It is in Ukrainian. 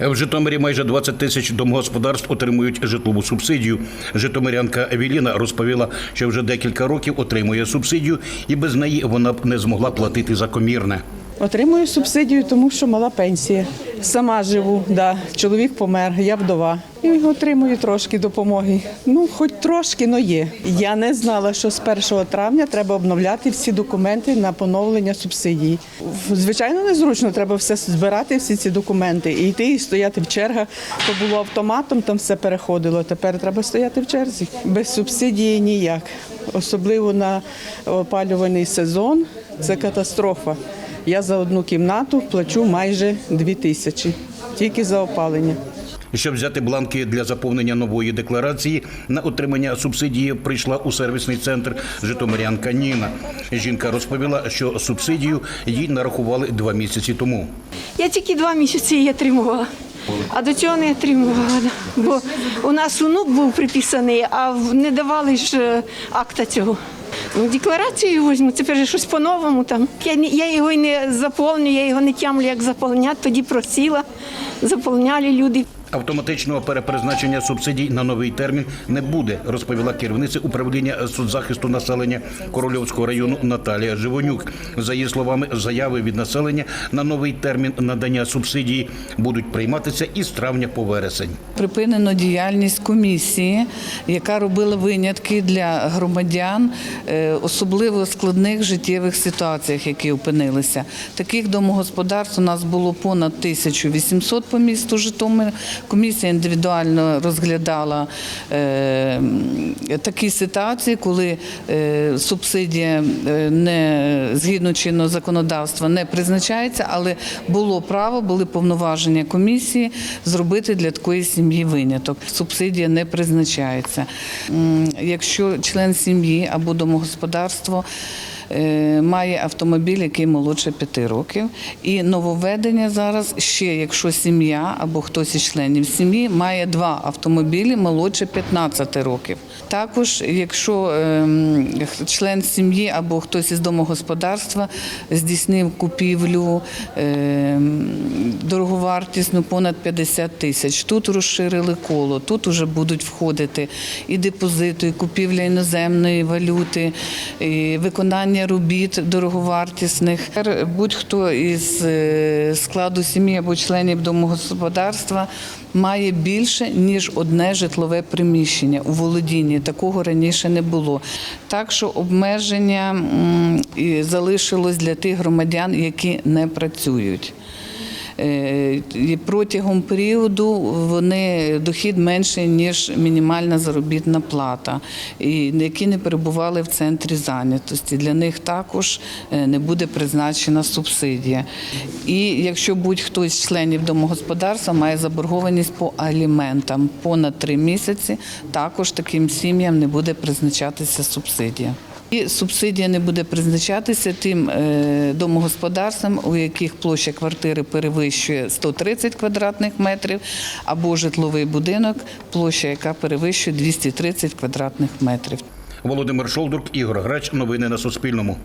В Житомирі майже 20 тисяч домогосподарств отримують житлову субсидію. Житомирянка Евеліна розповіла, що вже декілька років отримує субсидію, і без неї вона б не змогла платити за комірне. Отримую субсидію, тому що мала пенсія. Сама живу, да. чоловік помер, я вдова. І отримую трошки допомоги. Ну, хоч трошки, але є. Я не знала, що з 1 травня треба обновляти всі документи на поновлення субсидії. Звичайно, незручно, треба все збирати, всі ці документи, і йти і стояти в чергах. То було автоматом, там все переходило. Тепер треба стояти в черзі. Без субсидії ніяк. Особливо на опалювальний сезон це катастрофа. Я за одну кімнату плачу майже 2 тисячі тільки за опалення. Щоб взяти бланки для заповнення нової декларації на отримання субсидії, прийшла у сервісний центр Житомирянка Ніна. Жінка розповіла, що субсидію їй нарахували два місяці тому. Я тільки два місяці її отримувала, а до цього не отримувала. Бо у нас онук був приписаний, а не давали ж е, акта цього. Ну, декларацію візьму, тепер же щось по-новому там. Я, я його й не заповню, я його не тямлю, як заповняти. Тоді просила, заповняли люди. Автоматичного перепризначення субсидій на новий термін не буде, розповіла керівниця управління соцзахисту населення Корольовського району Наталія Живонюк. За її словами, заяви від населення на новий термін надання субсидії будуть прийматися із травня по вересень. Припинено діяльність комісії, яка робила винятки для громадян, е, особливо складних життєвих ситуаціях, які опинилися. Таких домогосподарств у нас було понад 1800 по місту Житомир. Комісія індивідуально розглядала е, такі ситуації, коли е, субсидія е, не згідно чинного законодавства не призначається, але було право, були повноваження комісії зробити для такої сім'ї виняток. Субсидія не призначається. Якщо член сім'ї або домогосподарство має автомобіль, який молодше 5 років, і нововведення зараз ще, якщо сім'я або хтось із членів сім'ї має два автомобілі молодше 15 років. Також, якщо ем, член сім'ї або хтось із домогосподарства здійснив купівлю ем, дороговартісну понад 50 тисяч, тут розширили коло, тут вже будуть входити і депозити, і купівля іноземної валюти, і виконання робіт дороговартісних. Будь-хто із е, складу сім'ї або членів домогосподарства має більше ніж одне житлове приміщення у володінні. Такого раніше не було. Так що обмеження залишилось для тих громадян, які не працюють. Е, Протягом періоду вони дохід менший, ніж мінімальна заробітна плата, і які не перебували в центрі зайнятості. Для них також е, не буде призначена субсидія. І якщо будь-хто з членів домогосподарства має заборгованість по аліментам понад три місяці, також таким сім'ям не буде призначатися субсидія. І субсидія не буде призначатися тим е, домогосподарствам, у яких площа квартири перевищує 130 квадратних метрів, або житловий будинок, площа, яка перевищує 230 квадратних метрів. Володимир Шолдрук, Ігор Грач. Новини на Суспільному.